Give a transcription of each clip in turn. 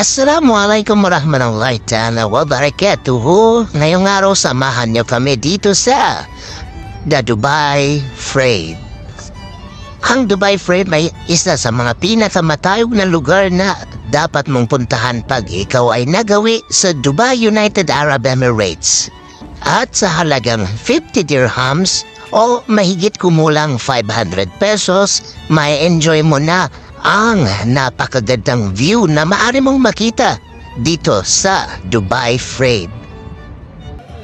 Assalamualaikum warahmatullahi ta'ala wa barakatuhu. Ngayong araw samahan niyo kami dito sa The Dubai Freight. Ang Dubai Freight ay isa sa mga pinakamatayog na lugar na dapat mong puntahan pag ikaw ay nagawi sa Dubai United Arab Emirates. At sa halagang 50 dirhams o mahigit kumulang 500 pesos, may enjoy mo na ang napakagandang view na maaari mong makita dito sa Dubai Frame.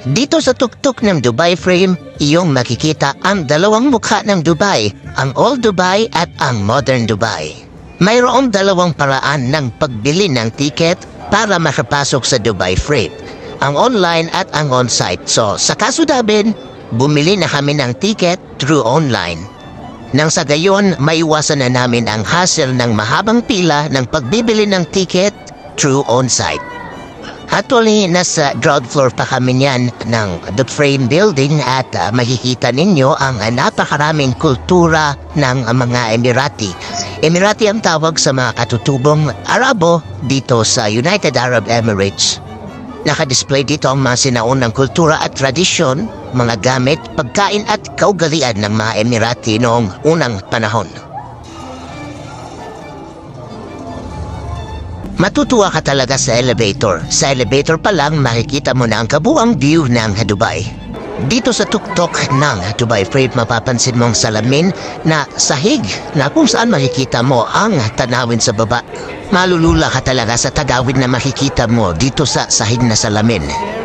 Dito sa tuktok ng Dubai Frame, iyong makikita ang dalawang mukha ng Dubai, ang Old Dubai at ang Modern Dubai. Mayroong dalawang paraan ng pagbili ng ticket para makapasok sa Dubai Frame, ang online at ang on-site. So sa kaso namin, bumili na kami ng ticket through online. Nang sa gayon, maiwasan na namin ang hassle ng mahabang pila ng pagbibili ng ticket through on-site. Actually, nasa ground floor pa kami niyan ng The Frame Building at ah, makikita ninyo ang ah, napakaraming kultura ng ah, mga Emirati. Emirati ang tawag sa mga katutubong Arabo dito sa United Arab Emirates. Nakadisplay dito ang mga sinaunang kultura at tradisyon, mga gamit, pagkain at kaugalian ng mga Emirati noong unang panahon. Matutuwa ka talaga sa elevator. Sa elevator pa lang makikita mo na ang kabuang view ng Dubai. Dito sa tuktok ng Dubai Freight mapapansin mong salamin na sahig na kung saan makikita mo ang tanawin sa baba. Malulula ka talaga sa tagawid na makikita mo dito sa sahig na salamin.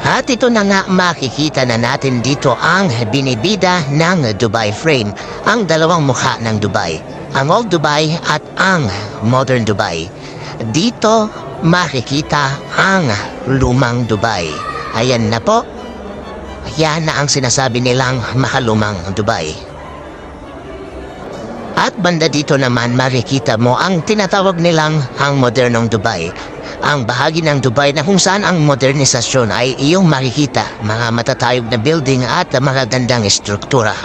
At ito na nga makikita na natin dito ang binibida ng Dubai Frame, ang dalawang mukha ng Dubai, ang Old Dubai at ang Modern Dubai. Dito makikita ang lumang Dubai. Ayan na po. Yan na ang sinasabi nilang makalumang Dubai. At banda dito naman makikita mo ang tinatawag nilang ang modernong Dubai. Ang bahagi ng Dubai na kung saan ang modernisasyon ay iyong makikita mga matatayog na building at mga gandang estruktura.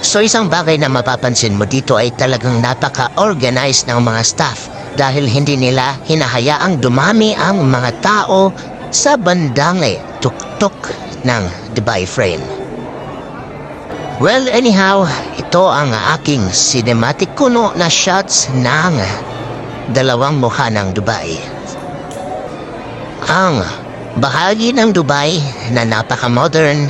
So isang bagay na mapapansin mo dito ay talagang napaka-organized ng mga staff dahil hindi nila hinahayaang dumami ang mga tao sa bandang eh, tuktok ng Dubai Frame. Well, anyhow, ito ang aking cinematic kuno na shots ng dalawang mukha ng Dubai. Ang bahagi ng Dubai na napaka-modern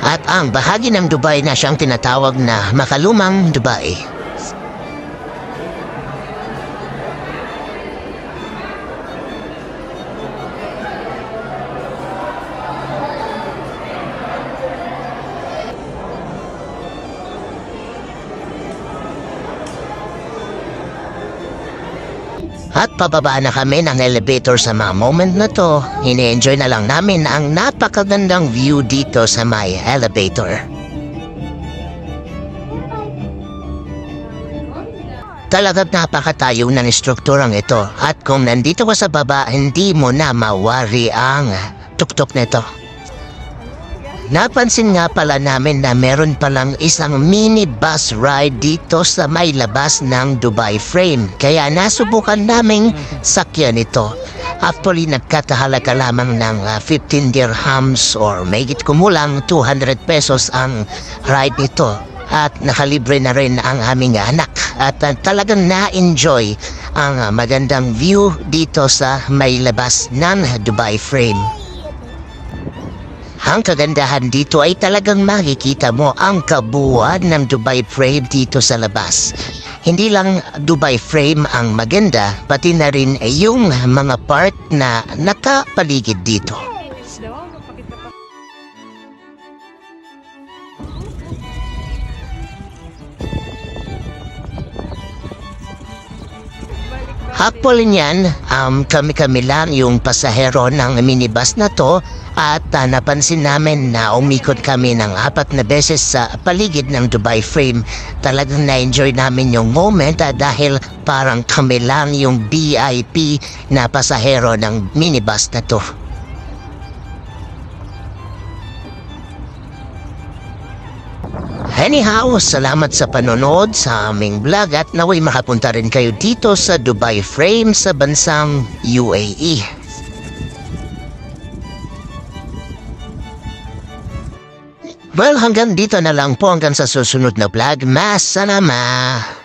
at ang bahagi ng Dubai na siyang tinatawag na makalumang Dubai. At pababa na kami ng elevator sa mga moment na to. Ini-enjoy na lang namin ang napakagandang view dito sa may elevator. Talagang napakatayo ng strukturang ito at kung nandito ka sa baba, hindi mo na mawari ang tuktok nito. Napansin nga pala namin na meron palang isang mini bus ride dito sa may labas ng Dubai Frame. Kaya nasubukan naming sakyan ito. Actually, nagkatahalaga lamang ng ah, 15 dirhams or may kumulang 200 pesos ang ride nito. At nakalibre na rin ang aming anak. At ah, talagang na-enjoy ang ah, magandang view dito sa may labas ng Dubai Frame. Ang kagandahan dito ay talagang makikita mo ang kabuuan ng Dubai Frame dito sa labas. Hindi lang Dubai Frame ang maganda, pati na rin yung mga part na nakapaligid dito. Actually niyan, um, kami-kami lang yung pasahero ng minibus na to at uh, napansin namin na umikot kami ng apat na beses sa paligid ng Dubai Frame. Talagang na-enjoy namin yung moment uh, dahil parang kami lang yung VIP na pasahero ng minibus na to. Anyhow, salamat sa panonood sa aming vlog at naway makapunta rin kayo dito sa Dubai Frame sa bansang UAE. Well, hanggang dito na lang po hanggang sa susunod na vlog. Masalama!